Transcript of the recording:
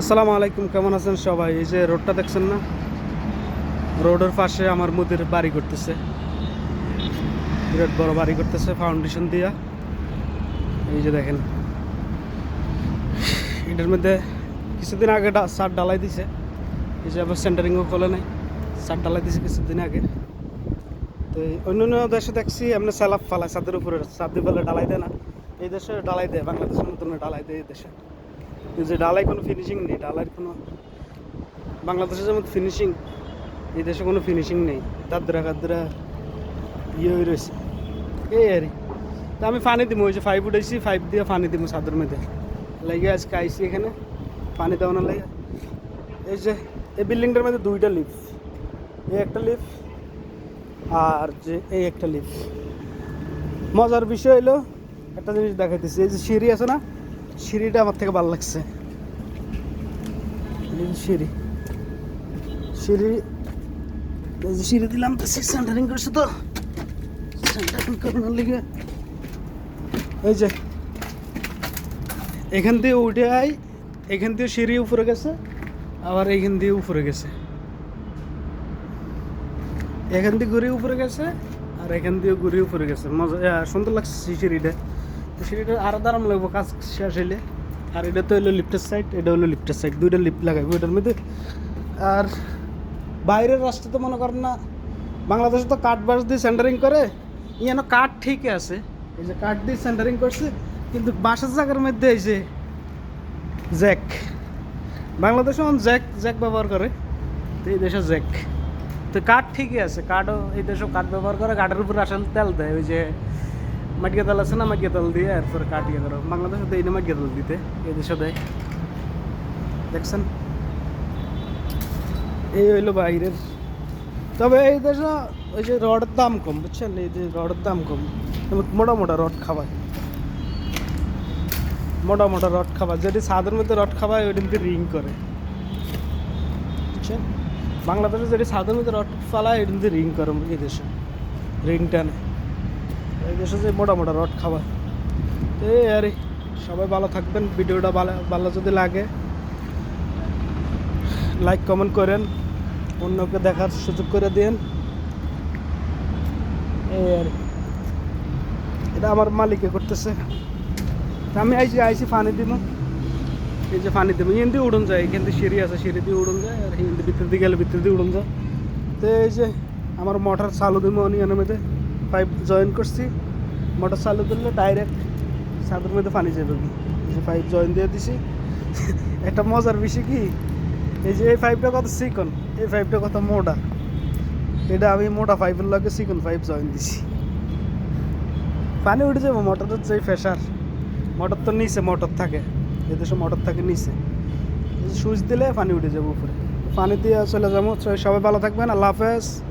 আসসালামু আলাইকুম, কেমন আছেন সবাই? এই যে রোডটা দেখছেন না? রোডের পাশে আমার মুদির বাড়ি করতেছে বিরাট বড় বাড়ি করতেছে ফাউন্ডেশন দিয়া। এই যে দেখেন। এটার মধ্যে কিছুদিন আগে সার ডালাই দিছে। এই যে আবার সেন্টারিংও খোলে নাই। সার ডালাই দিছে কিছুদিন আগে। তো অন্য অন্য দেশে দেখছি, এমনি স্যালাপ ফালায়। ছাদের উপরে ছাদের বেলা ডালাই দেয় না। এই দেশে ডালাই দেয়, বাংলাদেশের মতন ডালাই দেয় এই দেশে। যে ডালাই কোনো ফিনিশিং নেই ডালাইয়ের কোনো বাংলাদেশে যেমন ফিনিশিং এই দেশে কোনো ফিনিশিং নেই। দাদরা কাদরা ইয়ে হয়ে রয়েছে। এই আর তা আমি পানি দিব ওই যে ফাইভ উঠেছি ফাইভ দিয়ে পানি দিব চাদর মধ্যে। লাগে আজকে আইসি এখানে, পানি দেওয়ানোর লাগে এই যে, এই বিল্ডিংটার মধ্যে দুইটা লিফ এই একটা লিফ আর যে এই একটা লিফ মজার বিষয় হলো একটা জিনিস দেখাইতেছি। এই যে সিঁড়ি আছে না সিঁড়িটা আমার থেকে ভালো লাগছে। সিঁড়ি। সিঁড়ি সিঁড়ি দিলাম, তো সেন্টারিং করছে তো। সেন্টারিং করানোর লিগে। এই যে, এখান দিয়ে উঠে আই এখান দিয়ে সিঁড়ি উপরে গেছে, আবার এইখান দিয়ে উপরে গেছে। এখান দিয়ে ঘুরে উপরে গেছে, আর এখান দিয়ে ঘুরে উপরে গেছে। মজা সুন্দর লাগছে সিঁড়িটা। তো সিঁড়িটা আরও দাঁড়াম লাগবো, কাজ শেষ হইলে। আর এটা তো হলো লিফটের সাইড এটা হলো লিফটের সাইড দুইটা লিফট লাগাইবো এটার মধ্যে। আর বাইরের রাস্তা তো মনে করেন না, বাংলাদেশে তো কাঠ বাস দিয়ে সেন্টারিং করে, ইয়ানো কাঠ ঠিকই আছে। এই যে কাঠ দিয়ে সেন্টারিং করছে, কিন্তু বাসার জায়গার মধ্যে এই যে জ্যাক। বাংলাদেশে অন জ্যাক জ্যাক ব্যবহার করে, তো এই দেশে জ্যাক। তো কাঠ ঠিকই আছে, কাঠও এই দেশেও কাঠ ব্যবহার করে, কাঠের উপর আসলে তেল দেয়, ওই যে মাটিয়া তেল আছে না মাটিয়া তেল দিয়ে এরপরে কাঠ ইয়ে করো বাংলাদেশে দেয় না মাটিয়া তেল দিতে, এই দেশে দেয়। দেখছেন? এই হইল বাইরের। তবে এই দেশে ওই যে রডের দাম কম, বুঝছেন? এই যে রডের দাম কম। মোটা মোটা রড খাওয়ায় মোটা মোটা রড খাবার যেটি সাদের মধ্যে রড খাওয়ায় ওইটা মধ্যে রিং করে। বুঝছেন? বাংলাদেশে যেটি সাদের মধ্যে রড ফালায় ওইটা মধ্যে রিং করে এই দেশে। রিং টানে দেশে যে মোটা মোটা রড খাওয়া এই আরে সবাই ভালো থাকবেন, ভিডিওটা ভালো ভালো যদি লাগে লাইক কমেন্ট করেন, অন্যকে দেখার সুযোগ করে দিন এই আর এটা আমার মালিকে করতেছে। আমি আইসি আইসি পানি দিব। এই যে পানি দিব, হিন্দি উড়ন যায় এখান দিয়ে সিঁড়ি আছে, সিঁড়ি দিয়ে উড়ন যায়, আর হিন্দি ভিতর দিয়ে গেলে ভিতর দিয়ে উড়ন যায়। তো এই যে, আমার মোটর চালু দিব অনিয়নের মধ্যে পাইপ জয়েন করছি, মোটর চালু করলে ডাইরেক্ট ছাদের মধ্যে পানি যাবে। যে পাইপ জয়েন দিয়ে দিছি। একটা মজার বিষয় কি? এই যে এই পাইপটা কত চিকন, এই পাইপটা কত মোটা। এটা আমি মোটা পাইপের লগে চিকন পাইপ জয়েন দিছি। পানি উঠে যাব মোটরের যে প্রেশার মোটর তো নিচে, মোটর থাকে। এদেশে মোটর থাকে নিচে। সুইচ দিলে পানি উঠে যাব উপরে। পানি দিয়ে চলে যাব। সবাই ভালো থাকবেন, আল্লাহ হাফেজ।